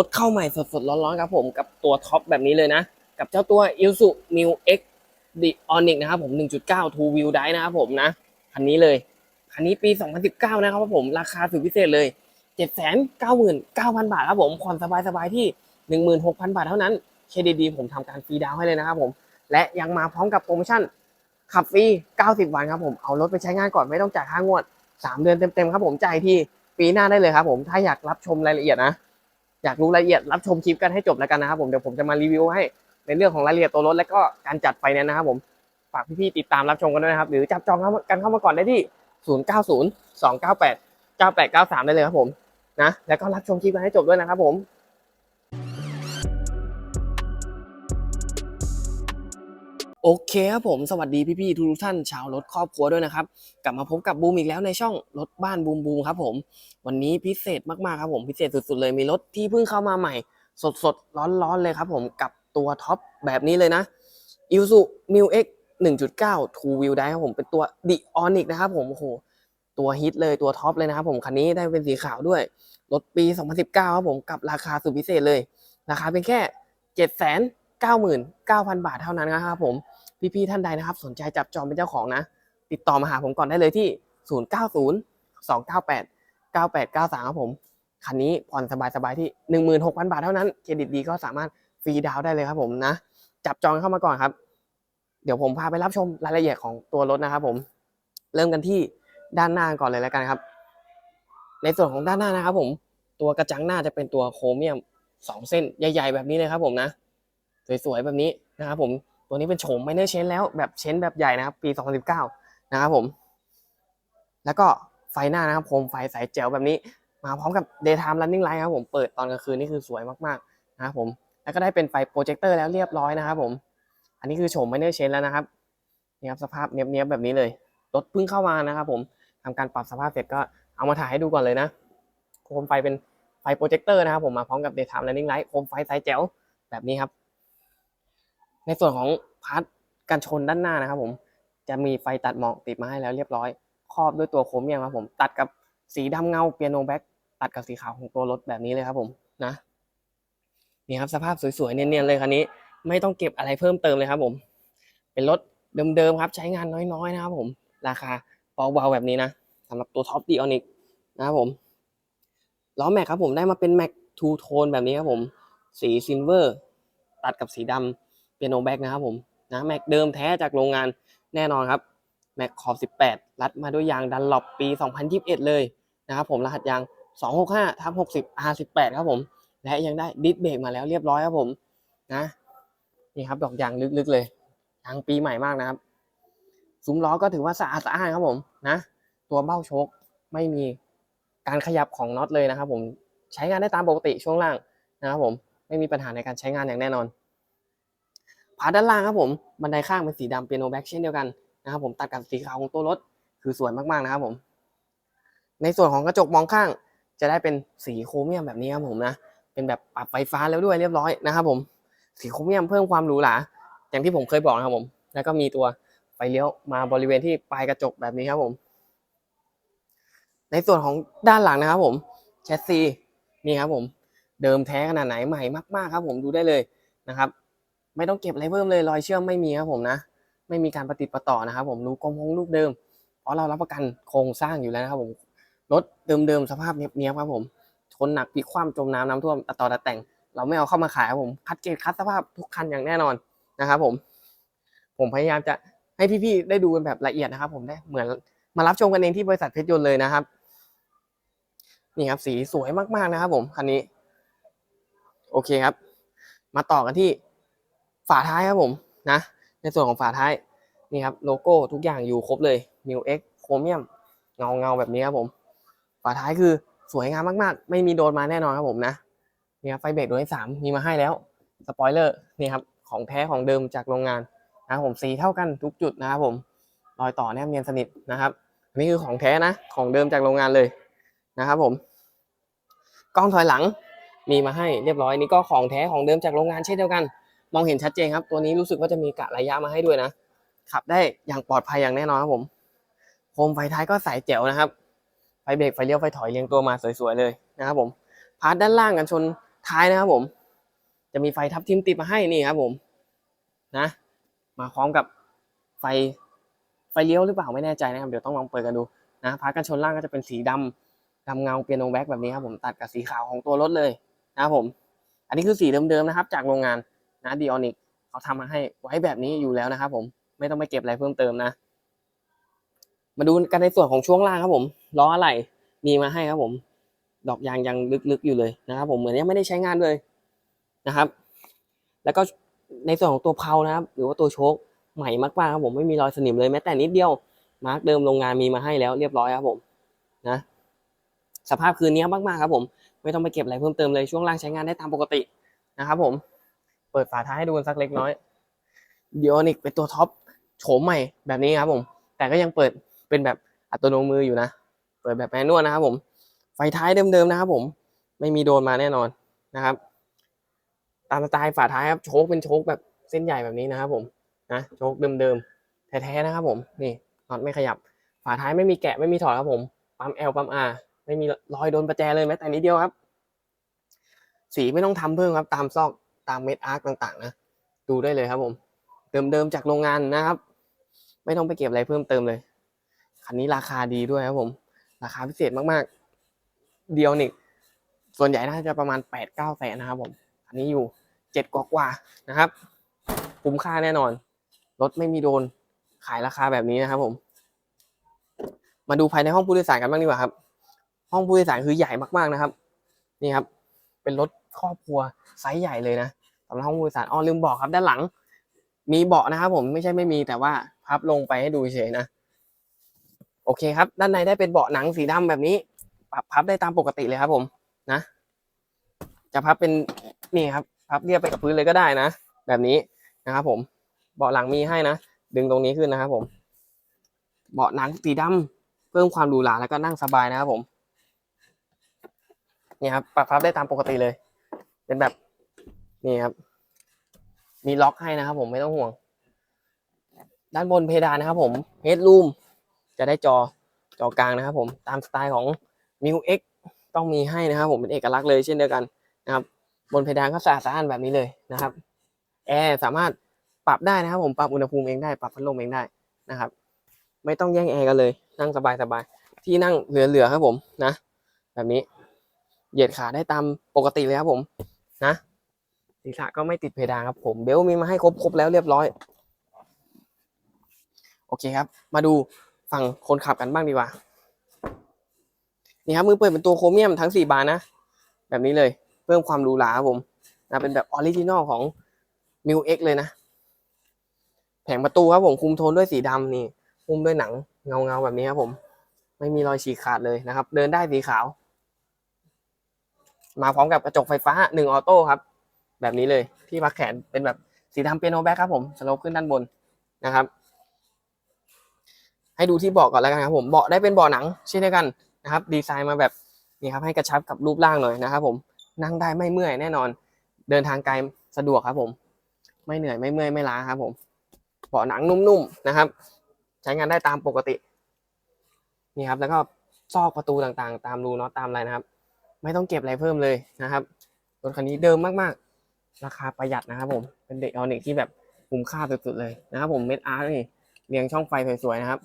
รถเข้าใหม่สดๆ ร้อนๆครับผมกับตัวท็อปแบบนี้เลยนะ กับเจ้าตัว i l s u m i l X The Onyx นะครับผม 1.9 Two Wheel Drive นะครับผมนะ คันนี้เลย คันนี้ปี 2019 นะครับผม ราคาสุดพิเศษเลย 799,000 บาทครับผมผ่อนสบายๆ ที่ 16,000 บาทเท่านั้นเครดิตดีผมทำการฟรีดาวให้เลยนะครับผม และยังมาพร้อมกับโปรโมชั่นขับฟรี 90 วันครับผม เอารถไปใช้งานก่อนไม่ต้องจ่ายค่างวด 3 เดือนเต็มๆ ครับผมจ่ายที่ปีหน้าได้เลยครับผม ถ้าอยากรับชมรายละเอียดนะ อยากรู้รายละเอียดรับชมคลิปกันให้จบแล้วกันนะครับผมเดี๋ยวผมจะมารีวิวให้ในเรื่องของรายละเอียดตัวรถและก็การจัดไฟแนนซ์นะครับผมฝากพี่ๆติดตามรับชมกันด้วยนะครับ หรือจับจองกันเข้ามาก่อนได้ที่ 090 298 9893 ได้เลยครับผมนะแล้วก็รับชมคลิปกันให้จบด้วยนะครับผม โอเคครับผมสวัสดีพี่ๆทุกท่านชาวรถครอบครัวด้วยนะครับ กลับมาพบกับบูมอีกแล้วในช่องรถบ้านบูมบูมครับผมวันนี้พิเศษมากๆครับผมพิเศษสุดๆเลยมีรถที่เพิ่งเข้ามาใหม่ สดๆ ร้อนๆเลยครับผมกับตัวท็อปแบบนี้เลยนะ i l s u m i l X 1.9 Two Wheel Drive ครับผมเป็นตัว The Onyx นะครับผมโอ้โหตัวฮิตเลยตัวท็อปเลยนะครับผมคันนี้ได้เป็นสีขาวด้วยรถปี 2019ครับผมกับราคาสุดพิเศษเลยราคาเป็นแค่ 799,000 บาทเท่านั้นนะครับผม พี่ๆท่านใดนะครับ สนใจจับจองเป็นเจ้าของนะ ติดต่อมาหาผมก่อนได้เลยที่ 090 298 9893ครับผมคันนี้ผ่อนสบายๆที่ 16,000 บาทเท่านั้นเครดิตดีก็สามารถฟรีดาวน์ได้เลยครับผมนะ จับจองเข้ามาก่อนครับ เดี๋ยวผมพาไปรับชมรายละเอียดของตัวรถนะครับผม เริ่มกันที่ด้านหน้าก่อนเลยแล้วกันครับ ในส่วนของด้านหน้านะครับผม ตัวกระจังหน้าจะเป็นตัวโครเมียมสองเส้นใหญ่ ๆ แบบนี้เลยครับผมนะ สวยๆแบบนี้นะครับผม ตัวนี้เป็นโฉมไมเนอร์เชนแล้วแบบเชนแบบใหญ่นะครับ ปี 2019 นะครับผม แล้วก็ไฟหน้านะครับโคมไฟสายแจ๋วแบบนี้ มาพร้อมกับ daytime running light ครับผมเปิดตอนกลางคืนนี่คือสวยมากๆนะครับผมแล้วก็ได้เป็นไฟโปรเจคเตอร์แล้วเรียบร้อยนะครับผม อันนี้คือโฉมไมเนอร์เชนแล้วนะครับนี่ครับสภาพเนี้ยบๆแบบนี้เลยรถเพิ่งเข้ามานะครับผมทำการปรับสภาพเสร็จก็เอามาถ่ายให้ดูก่อนเลยนะโคมไฟเป็นไฟโปรเจคเตอร์นะครับผมมาพร้อมกับ daytime running light โคมไฟสายแจ๋วแบบนี้ครับ ในส่วนของพาร์ทกันชนด้านหน้านะครับผมจะมีไฟตัดหมอกติดมาให้แล้วเรียบร้อย ครอบด้วยตัวโครเมียมครับผมตัดกับสีดำเงาเปียโนแบ็กตัดกับสีขาวของตัวรถแบบนี้เลยครับผมนะนี่ครับสภาพสวยๆเนียนๆเลยคันนี้ ไม่ต้องเก็บอะไรเพิ่มเติมเลยครับผม เป็นรถเดิมๆครับ ใช้งานน้อยๆนะครับผม ราคาเบาๆแบบนี้นะสำหรับตัวท็อปดีออนิกนะครับผมล้อแม็กครับผมได้มาเป็นแม็กทูโทนแบบนี้ครับผม สีซิลเวอร์ ตัดกับสีดำ เปียโนแบ็กนะครับผมนะแม็กเดิมแท้จากโรงงานแน่นอนครับแม็กขอบ 18 รัดมาด้วยยางดันหลบปี 2021 เลยนะครับผมรหัสยาง 265ทับ60 R18 ครับผม และยังได้ดิสเบรกมาแล้วเรียบร้อยครับผมนะนี่ครับดอกยางลึกๆเลยยางปีใหม่มากนะครับซุ้มล้อก็ถือว่าสะอาดสะอ้านครับผมนะ ตัวเบ้าโชคไม่มีการขยับของน็อตเลยนะครับผมใช้งานได้ตามปกติช่วงล่างนะครับผมไม่มีปัญหาในการใช้งานอย่างแน่นอน พาด้านล่างครับผมบันไดข้างเป็นสีดำเปียโนแบ็กเช่นเดียวกันนะครับผมตัดกับสีขาวของตัวรถคือสวยมากๆนะครับผม ในส่วนของกระจกมองข้างจะได้เป็นสีโครเมียมแบบนี้ครับผมนะเป็นแบบปรับไฟฟ้าแล้วด้วยเรียบร้อยนะครับผมสีโครเมียมเพิ่มความหรูหราอย่างที่ผมเคยบอกนะครับผม แล้วก็มีตัวไฟเลี้ยวมาบริเวณที่ปลายกระจกแบบนี้ครับผม ในส่วนของด้านหลังนะครับผมแชสซีนี่ครับผม เดิมแท้ขนาดไหนใหม่มาก ๆ ครับผมดูได้เลยนะครับ ไม่ต้องเก็บอะไรเพิ่มเลยรอยเชื่อมไม่มีครับผมนะ ไม่มีการประติดประต่อนะครับผมรูกลมของลูกเดิม เพราะเรารับประกันโครงสร้างอยู่แล้วนะครับผมรถเดิมๆสภาพเนี้ยบๆครับผมชนหนักพลิกคว่ำจมน้ำน้ำท่วมตัดต่อตัดแต่ง เราไม่เอาเข้ามาขายครับผมคัดเกรดคัดสภาพทุกคันอย่างแน่นอนนะครับผมผมพยายามจะให้พี่ๆได้ดูกันแบบละเอียดนะครับ ผมได้เหมือนมารับชมกันเองที่บริษัทเพชรยนต์เลยนะครับ นี่ครับสีสวยมากๆนะครับ ผมคันนี้ โอเคครับ มาต่อกันที่ ฝาท้ายครับผมนะ ในส่วนของฝาท้ายนี่ครับโลโก้ทุกอย่างอยู่ครบเลย m i l X โครเมียมเงาเงาแบบนี้ครับผม ฝาท้ายคือสวยงามมากๆ ไม่มีโดนมาแน่นอนครับผมนะนี่ครับไฟเบรกตัวที่สามมีมาให้แล้วสปอยเลอร์นี่ครับของแท้ของเดิมจากโรงงานนะครับผมสีเท่ากันทุกจุดนะครับผมรอยต่อแนบเนียนสนิทนะครับอันนี้คือของแท้นะของเดิมจากโรงงานเลยนะครับผมกล้องถอยหลังมีมาให้เรียบร้อยนี่ก็ของแท้ของเดิมจากโรงงานเช่นเดียวกัน มองเห็นชัดเจนครับ ตัวนี้รู้สึกว่าจะมีกะระยะมาให้ด้วยนะ ขับได้อย่างปลอดภัยอย่างแน่นอนครับผม โคมไฟท้ายก็ใสแจ๋วนะครับ ไฟเบรกไฟเลี้ยวไฟถอยเรียงตัวมาสวยๆเลยนะครับผม พาร์ทด้านล่างกันชนท้ายนะครับผม จะมีไฟทับทิมติดมาให้นี่ครับผมนะ มาพร้อมกับไฟไฟเลี้ยวหรือเปล่าไม่แน่ใจนะครับ เดี๋ยวต้องลองเปิดกันดูนะพาร์ทกันชนล่างก็จะเป็นสีดำดำเงาเปียโนแบ็กแบบนี้ครับผมตัดกับสีขาวของตัวรถเลยนะครับผม อันนี้คือสีเดิมๆนะครับ จากโรงงาน นะดิออนิกเขาทำมาให้ไว้แบบนี้อยู่แล้วนะครับผมไม่ต้องไปเก็บอะไรเพิ่มเติมนะ มาดูกันในส่วนของช่วงล่างครับผมล้ออะไรมีมาให้ครับผม ดอกยางยังลึกๆอยู่เลยนะครับ ผมเหมือนยังไม่ได้ใช้งานเลยนะครับ แล้วก็ในส่วนของตัวเพลานะครับ หรือว่าตัวโชคใหม่มากๆครับผมไม่มีรอยสนิมเลยแม้แต่นิดเดียวมาร์กเดิมโรงงานมีมาให้แล้วเรียบร้อยครับผมนะ สภาพคืนนี้มากๆครับผม ไม่ต้องไปเก็บอะไรเพิ่มเติมเลยช่วงล่างใช้งานได้ตามปกตินะครับผม เปิดฝาท้ายให้ดูกันสักเล็กน้อยเดียวนิกเป็นตัวท็อปโฉมใหม่แบบนี้ครับผม แต่ก็ยังเปิดเป็นแบบอัตโนมืออยู่นะ เปิดแบบแมนนวลนะครับผม ไฟท้ายเดิมๆนะครับผม ไม่มีโดนมาแน่นอนนะครับ ตามสไตล์ฝาท้ายครับ โชคเป็นโชคแบบเส้นใหญ่แบบนี้นะครับผม นะ โชคเดิมๆ แท้ๆนะครับผม นี่น็อตไม่ขยับ ฝาท้ายไม่มีแกะไม่มีถอดครับผม ปั๊ม L ปั๊ม R ไม่มีรอยโดนประแจเลยแม้แต่นิดเดียวครับ สีไม่ต้องทำเพิ่มครับ ตามซอก ตามเม็ดอาร์คต่างๆนะดูได้เลยครับผม เดิมๆจากโรงงานนะครับ ไม่ต้องไปเก็บอะไรเพิ่มเติมเลยคันนี้ราคาดีด้วยครับผม ราคาพิเศษมากๆ เดียวนิกส่วนใหญ่น่าจะประมาณแปดเก้าแสนนะครับผมอันนี้อยู่เจ็ดกว่าๆนะครับคุ้มค่าแน่นอนรถไม่มีโดนขายราคาแบบนี้นะครับผม มาดูภายในห้องผู้โดยสารกันบ้างดีกว่าครับ ห้องผู้โดยสารคือใหญ่มากๆนะครับ นี่ครับ เป็นรถครอบครัวไซส์ใหญ่เลยนะ สำหรับห้องผู้โดยสารอ๋อลืมบอกครับ ด้านหลัง มีเบาะนะครับผมไม่ใช่ไม่มีแต่ว่าพับลงไปให้ดูเฉยนะ โอเคครับ ด้านในได้เป็นเบาะหนังสีดำแบบนี้ปรับพับได้ตามปกติเลยครับ ผมนะ จะพับเป็นนี่ครับ พับเรียบไปกับพื้นเลยก็ได้นะ แบบนี้นะครับผมเบาะหลังมีให้นะ ดึงตรงนี้ขึ้นนะครับผม เบาะหนังสีดำเพิ่มความหรูหราแล้วก็นั่งสบายนะครับผมนี่ครับปรับพับได้ตามปกติเลย เป็นแบบ นี่ครับ มีล็อกให้นะครับผมไม่ต้องห่วง ด้านบนเพดานนะครับผมเฮดรูมจะได้จอจอกลางนะครับ ผมตามสไตล์ของ m i u X ต้องมีให้นะครับ ผมเป็นเอกลักษณ์เลยเช่นเดียวกันนะครับ บนเพดานก็สะอาดสะอ้านแบบนี้เลยนะครับแอร์สามารถปรับได้นะครับ ผมปรับอุณหภูมิเองได้ปรับพัดลมเองได้นะครับ ไม่ต้องแย่งแอร์กันเลย นั่งสบายสบายๆที่นั่งเหลือๆครับผมนะ แบบนี้ เหยียดขาได้ตามปกติเลยครับผมนะ ศีรษะก็ไม่ติดเพดานครับผมเบลมีมาให้ครบครบแล้วเรียบร้อย โอเคครับ มาดูฝั่งคนขับกันบ้างดีกว่า นี่ครับมือเปิดเป็นตัวโครเมียมทั้งสี่บานนะ แบบนี้เลยเพิ่มความหรูหราครับผมนะเป็นแบบออริจินอลของ m ิ u X เลยนะ แผงประตูครับผมคุมโทนด้วยสีดำนี่คุมด้วยหนังเงาเงาๆแบบนี้ครับผม ไม่มีรอยฉีกขาดเลยนะครับ เดินได้สีขาว มาพร้อมกับกระจกไฟฟ้าหนึ่งออโต้ครับ แบบนี้เลยที่พักแขนเป็นแบบสีดำเปียโนแบ็คครับผมสโลปขึ้นด้านบนนะครับ ให้ดูที่เบาะก่อนแล้วกันครับผมเบาะได้เป็นเบาะหนังเช่นเดียวกันนะครับ ดีไซน์มาแบบนี่ครับให้กระชับกับรูปร่างหน่อยนะครับ ผมนั่งได้ไม่เมื่อยแน่นอน เดินทางไกลสะดวกครับ ผม ไม่เหนื่อยไม่เมื่อยไม่ล้าครับ ผมเบาะหนังนุ่มๆนะครับ ใช้งานได้ตามปกตินี่ครับ แล้วก็ซอกประตูต่างๆ ตามรูน็อตตามอะไรนะครับ ไม่ต้องเก็บอะไรเพิ่มเลยนะครับรถคันนี้เดิมมากๆ ราคาประหยัดนะครับผมเป็นเด็กออนิกที่แบบคุ้มค่าสุดๆเลยนะครับผมเม็ดอาร์นี่เรียงช่องไฟสวยๆนะครับ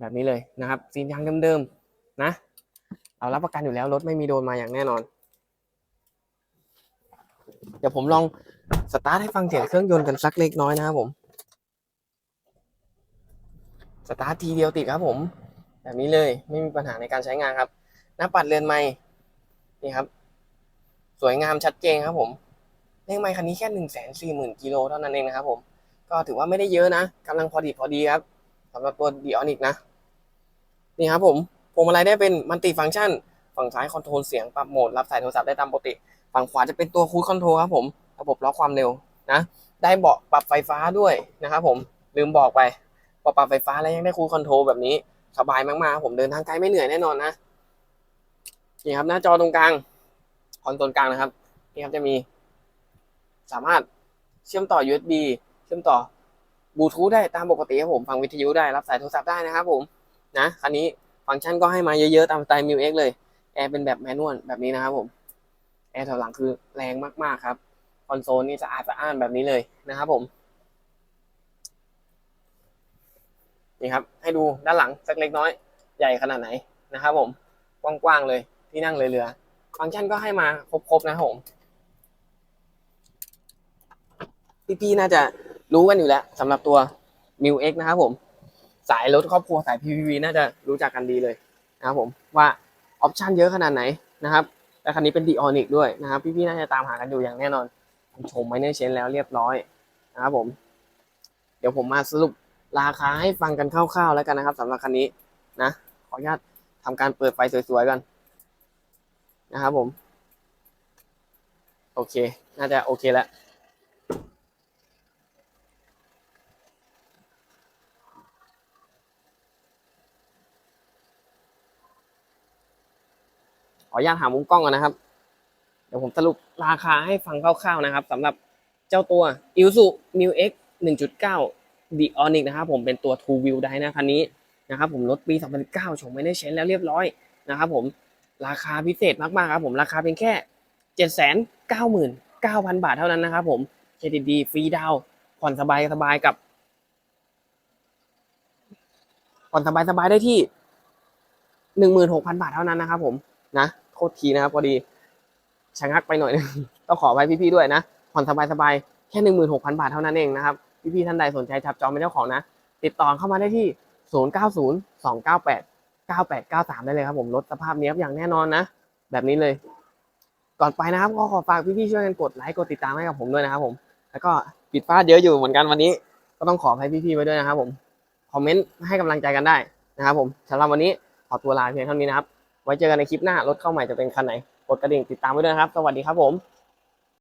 แบบนี้เลยนะครับซีนยางเดิมๆนะเรารับประกันอยู่แล้วรถไม่มีโดนมาอย่างแน่นอน เดี๋ยวผมลองสตาร์ทให้ฟังเสียงเครื่องยนต์กันสักเล็กน้อยนะครับผมสตาร์ททีเดียวติดครับผม แบบนี้เลยไม่มีปัญหาในการใช้งานครับ หน้าปัดเรือนไม้นี่ครับ สวยงามชัดเจนครับผม เลขไม้คันนี้แค่หนึ่งแสนสี่หมื่นกิโลเท่านั้นเองนะครับผมก็ถือว่าไม่ได้เยอะนะกำลังพอดีพอดีครับสำหรับตัวดีออนิกนะ นี่ครับผมพวงมาลัยได้เป็นมัลติฟังก์ชัน ฝั่งซ้ายคอนโทรลเสียงปรับโหมดรับสายโทรศัพท์ได้ตามปกติ ฝั่งขวาจะเป็นตัวคู i คอนโทรลครับผม ระบบล็อกความเร็วนะ ได้เบาะปรับไฟฟ้าด้วยนะครับผมลืมบอกไปพอปรับไฟฟ้าแล้วยังได้คู i คอนโทรลแบบนี้ สบายมากๆผมเดินทางไกลไม่เหนื่อยแน่นอนนะนี่ครับหน้าจอตรงกลางคอนโซลกลางนะครับนี่ครับจะมี สามารถเชื่อมต่อ USB เชื่อมต่อบลูทูธได้ตามปกติครับผมฟังวิทยุได้รับสายโทรศัพท์ได้นะครับผมนะคันนี้ฟังก์ชันก็ให้มาเยอะๆตามสไตล์ m ิ u X เลยแอร์เป็นแบบแมนนวลแบบนี้นะครับผมแอร์ถอยหลังคือแรงมากๆครับคอนโซลนี่สะอาดสะอ้านแบบนี้เลยนะครับผมนี่ครับให้ดูด้านหลังสักเล็กน้อยใหญ่ขนาดไหนนะครับผมกว้างๆเลยที่นั่งเลยเรือฟังก์ชันก็ให้มาครบๆนะครับผม พี่ๆน่าจะรู้กันอยู่แล้วสำหรับตัว m ิว X นะครับผม สายรถครอบครัวสาย PPV น่าจะรู้จักกันดีเลยนะครับผมว่าออปชันเยอะขนาดไหนนะครับและคันนี้เป็น d ีออนิกด้วยนะครับพี่ๆน่าจะตามหากันอยู่อย่างแน่นอนชมไมเนอร์เชนแล้วเรียบร้อยนะครับผม เดี๋ยวผมมาสรุปราคาให้ฟังกันคร่าวๆแล้วกันนะครับสำหรับคันนี้นะขออนุญาตทำการเปิดไฟสวยๆกันนะครับผม โอเค น่าจะโอเคแล้ว ขออนุญาตหามุมกล้องก่อนนะครับ เดี๋ยวผมสรุปราคาให้ฟังคร่าวๆนะครับสำหรับเจ้าตัว i s u m u x 1.9 d i o n i c นะครับผมเป็นตัว Two Wheel ได้นะคันนี้นะครับผมรถปี 2019ชมไม่ได้เช็นแล้วเรียบร้อยนะครับผมราคาพิเศษมากๆครับผมราคาเพียงแค่ 799,000 บาทเท่านั้นนะครับผมเครดิตดีฟรีดาวผ่อนสบายสบายๆกับผ่อนสบายสบายๆได้ที่ 16,000 บาทเท่านั้นนะครับผม นะโทษทีนะครับพอดีชะงักไปหน่อยนึงต้องขอไปพี่ๆด้วยนะผ่อนสบายๆแค่หนึ่งหมื่นหกพันบาทเท่านั้นเองนะครับพี่ๆท่านใดสนใจจับจองเป็นเจ้าของนะ ติดต่อเข้ามาได้ที่ศูนย์เก้าศูนย์สองเก้าแปดเก้าแปดเก้าสามได้เลยครับผมรถสภาพเนี้ยบอย่างแน่นอนนะ แบบนี้เลย ก่อนไปนะครับก็ขอฝากพี่ๆช่วยกันกดไลค์กดติดตามให้กับผมด้วยนะครับผมแล้วก็ผิดพลาเยอะอยู่เหมือนกันวันนี้ ก็ต้องขอให้พี่ๆไว้ด้วยนะครับผมคอมเมนต์ให้กำลังใจกันได้นะครับผมสำหรับวันนี้ขอตัวลาเพียงเท่านี้นะครับ ไว้เจอกันในคลิปหน้ารถเข้าใหม่จะเป็นคันไหนกดกระดิ่งติดตามไว้ด้วยนะครับ สวัสดีครับผม